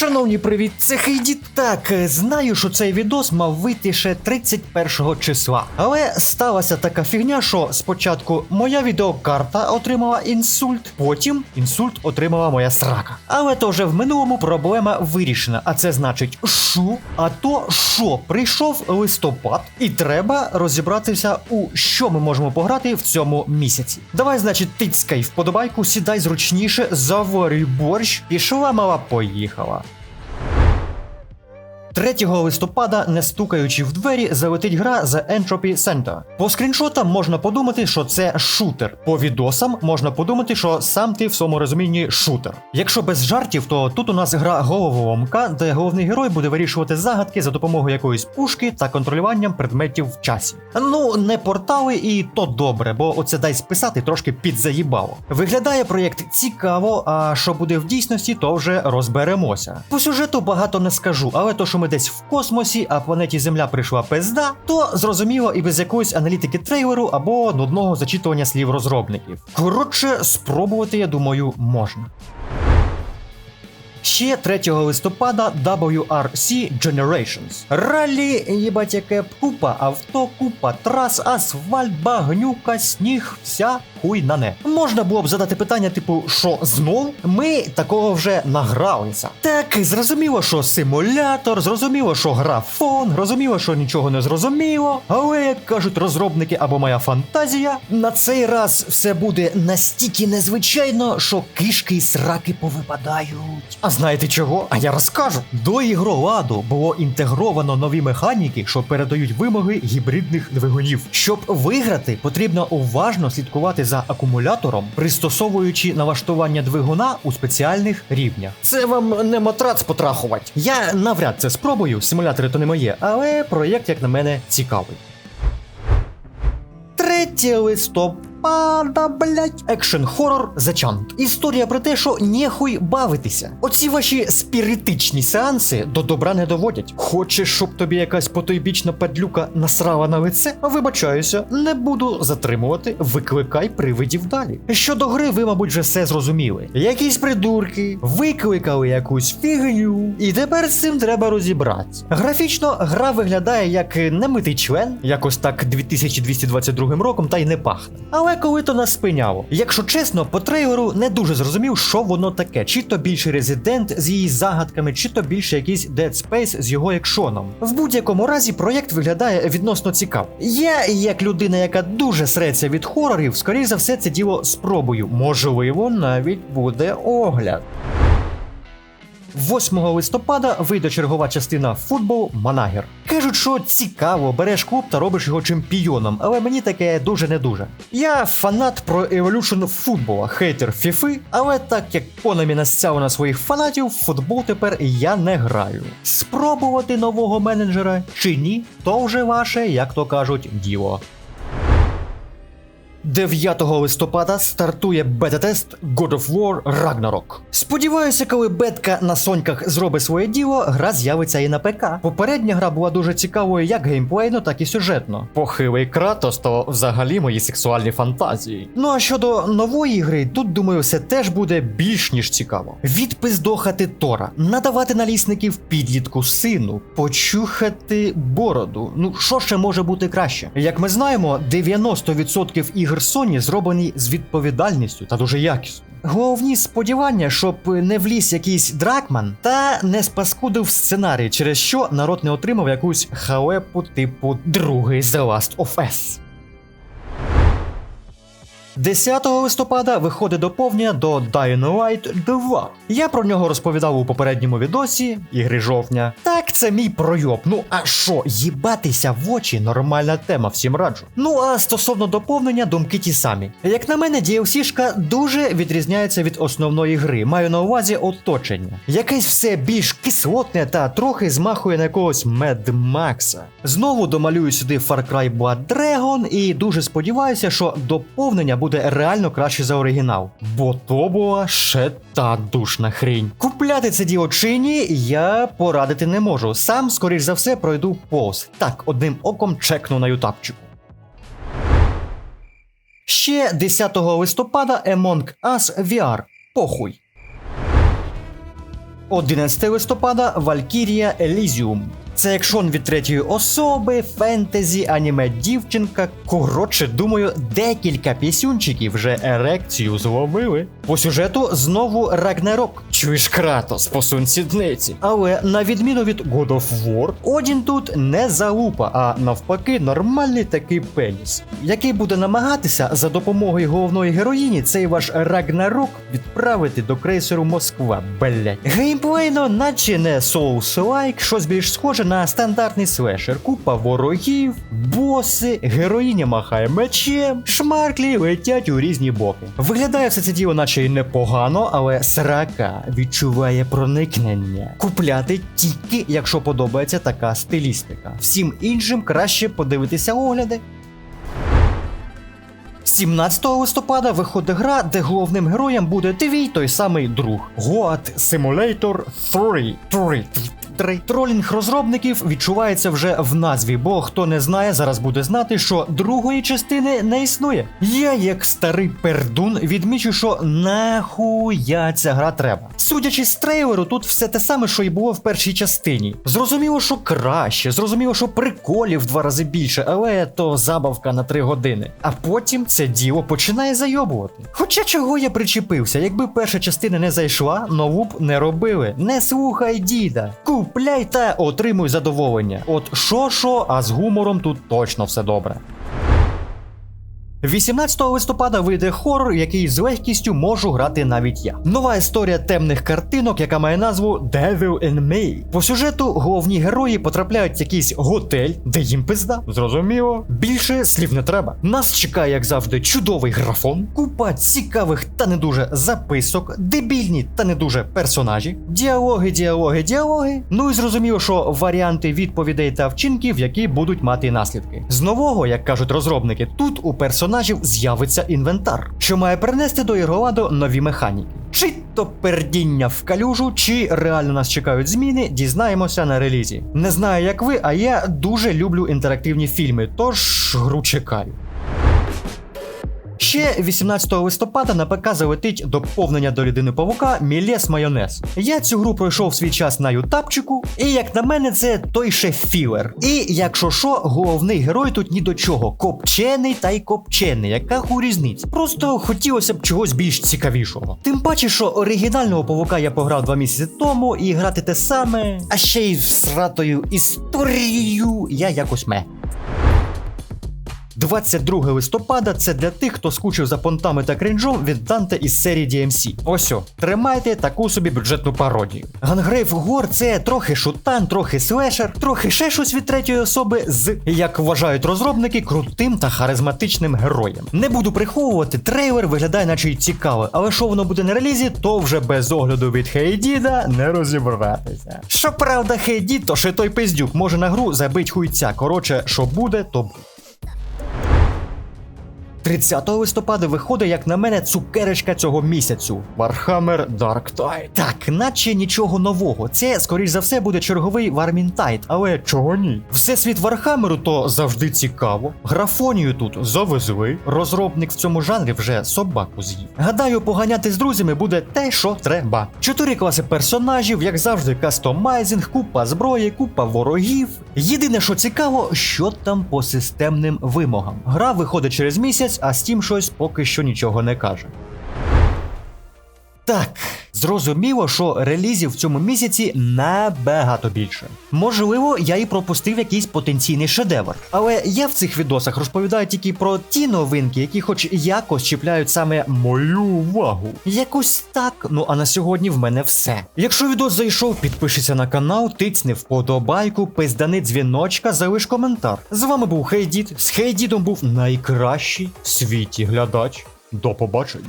Шановні, привіт, це Хейді. Так, е, знаю, що цей відос мав вийти ще 31 числа. Але сталася така фігня, що спочатку моя відеокарта отримала інсульт, потім інсульт отримала моя срака. Але то вже в минулому проблема вирішена. А це значить, що? А то що прийшов листопад, і треба розібратися у що ми можемо пограти в цьому місяці. Давай, значить, тицькай вподобайку, сідай зручніше, заварюй борщ, пішла мала, поїхала. 3 листопада, не стукаючи в двері, залетить гра The Entropy Center. По скріншотам можна подумати, що це шутер. По відосам можна подумати, що сам ти в своєму розумінні шутер. Якщо без жартів, то тут у нас гра головоломка, де головний герой буде вирішувати загадки за допомогою якоїсь пушки та контролюванням предметів в часі. Ну, не портали, і то добре, бо оце дай списати трошки підзаїбало. Виглядає проєкт цікаво, а що буде в дійсності, то вже розберемося. По сюжету багато не скажу, але то, що ми десь в космосі, а планеті Земля прийшла пизда, то зрозуміло і без якоїсь аналітики трейлеру або нудного зачитування слів розробників. Коротше, спробувати, я думаю, можна. Ще 3 листопада WRC Generations. Ралі, їбать, яке купа авто, купа трас, асфальт, багнюка, сніг, вся хуй на не. Можна було б задати питання, типу, що знов? Ми такого вже награлися. Так, зрозуміло, що симулятор, зрозуміло, що графон, зрозуміло, що нічого не зрозуміло. Але як кажуть розробники або моя фантазія, на цей раз все буде настільки незвичайно, що кишки і сраки повипадають. Знаєте чого? А я розкажу. До ігроладу було інтегровано нові механіки, що передають вимоги гібридних двигунів. Щоб виграти, потрібно уважно слідкувати за акумулятором, пристосовуючи налаштування двигуна у спеціальних рівнях. Це вам не матрац потрахувати. Я навряд це спробую, симулятори то не моє, але проєкт, як на мене, цікавий. 3 листопада, блять, екшен хорор Chant. Історія про те, що нехуй бавитися. Оці ваші спіритичні сеанси до добра не доводять. Хочеш, щоб тобі якась потойбічна падлюка насрала на лице? Вибачаюся, не буду затримувати. Викликай привидів далі. Щодо гри, ви, мабуть, вже все зрозуміли. Якісь придурки викликали якусь фігню, і тепер з цим треба розібратися. Графічно гра виглядає як немитий член, якось так 2222 роком, та й не пахне. Але коли то нас спиняло. Якщо чесно, по трейлеру не дуже зрозумів, що воно таке. Чи то більше резидент з її загадками, чи то більше якийсь Dead Space з його екшоном. В будь-якому разі проєкт виглядає відносно цікаво. Я, як людина, яка дуже среться від хорорів, скоріш за все, це діло спробую. Можливо, навіть буде огляд. 8 листопада вийде чергова частина футбол Манагер. Кажуть, що цікаво, береш клуб та робиш його чемпіоном, але мені таке дуже не дуже. Я фанат про Evolution футбола, хейтер фіфи, але так як Konami настяли на своїх фанатів, в футбол тепер я не граю. Спробувати нового менеджера чи ні, то вже ваше, як то кажуть, діло. 9 листопада стартує бета-тест God of War Ragnarok. Сподіваюся, коли бетка на соньках зробить своє діло, гра з'явиться і на ПК. Попередня гра була дуже цікавою як геймплейно, так і сюжетно. Похилий Кратос то взагалі мої сексуальні фантазії. Ну а щодо нової гри, тут думаю, все теж буде більш ніж цікаво. Відпиздохати Тора, надавати налісників підлітку сину, почухати бороду. Ну що ще може бути краще? Як ми знаємо, 90% ігор Sony зроблений з відповідальністю та дуже якісно. Головні сподівання, щоб не вліз якийсь дракман та не спаскудив сценарій, через що народ не отримав якусь халепу типу другий The Last of Us. 10 листопада виходить доповнення до Dying Light 2. Я про нього розповідав у попередньому відосі ігри жовтня. Так, це мій пройоб. Ну а що, їбатися в очі нормальна тема, всім раджу. Ну а стосовно доповнення, думки ті самі. Як на мене, DLC-шка дуже відрізняється від основної гри. Маю на увазі оточення. Якесь все більш кислотне та трохи змахує на якогось Mad Макса. Знову домалюю сюди Far Cry Blood Dragon і дуже сподіваюся, що доповнення буде реально краще за оригінал. Бо то була ще та душна хрінь. Купляти це діло чи ні, я порадити не можу. Сам, скоріш за все, пройду повз. Так, одним оком чекну на ютапчику. Ще 10 листопада Among Us VR. Похуй. 11 листопада Valkyria Elysium. Це екшон від третьої особи, фентезі, аніме дівчинка. Коротше, думаю, декілька пісюнчиків вже ерекцію зловили. По сюжету знову Рагнарок. Чуєш Кратос, посунь сідниці. Але на відміну від God of War, Одін тут не залупа, а навпаки, нормальний такий пеніс, який буде намагатися за допомогою головної героїні цей ваш Рагнарок відправити до крейсеру Москва. Блять. Геймплейно, наче не Souls-like, щось більш схоже на стандартний слешер. Купа ворогів, боси, героїня махає мечем, шмарклі летять у різні боки. Виглядає все це діло, наче й непогано, але срака відчуває проникнення. Купляти тільки, якщо подобається така стилістика. Всім іншим краще подивитися огляди. 17 листопада виходить гра, де головним героєм буде твій той самий друг. Goat Simulator 3. 3. 3. Тролінг розробників відчувається вже в назві, бо хто не знає, зараз буде знати, що другої частини не існує. Я, як старий пердун, відмічу, що нахуя ця гра треба. Судячи з трейлеру, тут все те саме, що і було в першій частині. Зрозуміло, що краще, зрозуміло, що приколів в два рази більше, але то забавка на три години. А потім це діло починає зайобувати. Хоча чого я причепився, якби перша частина не зайшла, нову б не робили. Не слухай діда. Купляй та отримуй задоволення. От що що, а з гумором тут точно все добре. 18 листопада вийде хорор, який з легкістю можу грати навіть я. Нова історія темних картинок, яка має назву Devil in Me. По сюжету головні герої потрапляють в якийсь готель, де їм пизда. Зрозуміло. Більше слів не треба. Нас чекає, як завжди, чудовий графон, купа цікавих та не дуже записок, дебільні та не дуже персонажі, діалоги, діалоги, діалоги. Ну і зрозуміло, що варіанти відповідей та вчинків, які будуть мати наслідки. З нового, як кажуть розробники, тут у персонажів з'явиться інвентар, що має принести до Ірголаду нові механіки. Чи то пердіння в калюжу, чи реально нас чекають зміни, дізнаємося на релізі. Не знаю, як ви, а я дуже люблю інтерактивні фільми, тож гру чекаю. Ще 18 листопада на ПК залетить доповнення до людини павука Мілес Майонез. Я цю гру пройшов свій час на ютапчику, і як на мене, це той ще філер. І якщо що, головний герой тут ні до чого. Копчений та й копчений, яка ху різниця. Просто хотілося б чогось більш цікавішого. Тим паче, що оригінального павука я пограв два місяці тому, і грати те саме, а ще й з сратою історією я якось ме. 22 листопада це для тих, хто скучив за понтами та крінжом від Данте із серії DMC. Ось о, тримайте таку собі бюджетну пародію. Гангрейв Гор це трохи шутан, трохи слешер, трохи ще щось від третьої особи з, як вважають розробники, крутим та харизматичним героєм. Не буду приховувати, трейлер виглядає, наче й цікаво, але що воно буде на релізі, то вже без огляду від Хейдіда не розібратися. Щоправда, Хейдід, то ще той пиздюк може на гру забить хуйця. Коротше, що буде, то буде. 30 листопада виходить, як на мене, цукеречка цього місяцю. Warhammer Dark Tide. Так, наче нічого нового. Це, скоріш за все, буде черговий Warmintide. Але чого ні? Всесвіт Вархамеру то завжди цікаво. Графонію тут завезли. Розробник в цьому жанрі вже собаку з'їв. Гадаю, поганяти з друзями буде те, що треба. Чотири класи персонажів, як завжди, кастомайзинг, купа зброї, купа ворогів. Єдине, що цікаво, що там по системним вимогам. Гра виходить через місяць, а Steam щось поки що нічого не каже. Так, зрозуміло, що релізів в цьому місяці набагато більше. Можливо, я і пропустив якийсь потенційний шедевр. Але я в цих відосах розповідаю тільки про ті новинки, які хоч якось чіпляють саме мою увагу. Якось так. Ну а на сьогодні в мене все. Якщо відос зайшов, підпишися на канал, тицни вподобайку, пиздани дзвіночка, залиш коментар. З вами був Хейдід. З Хейдідом був найкращий в світі глядач. До побачення.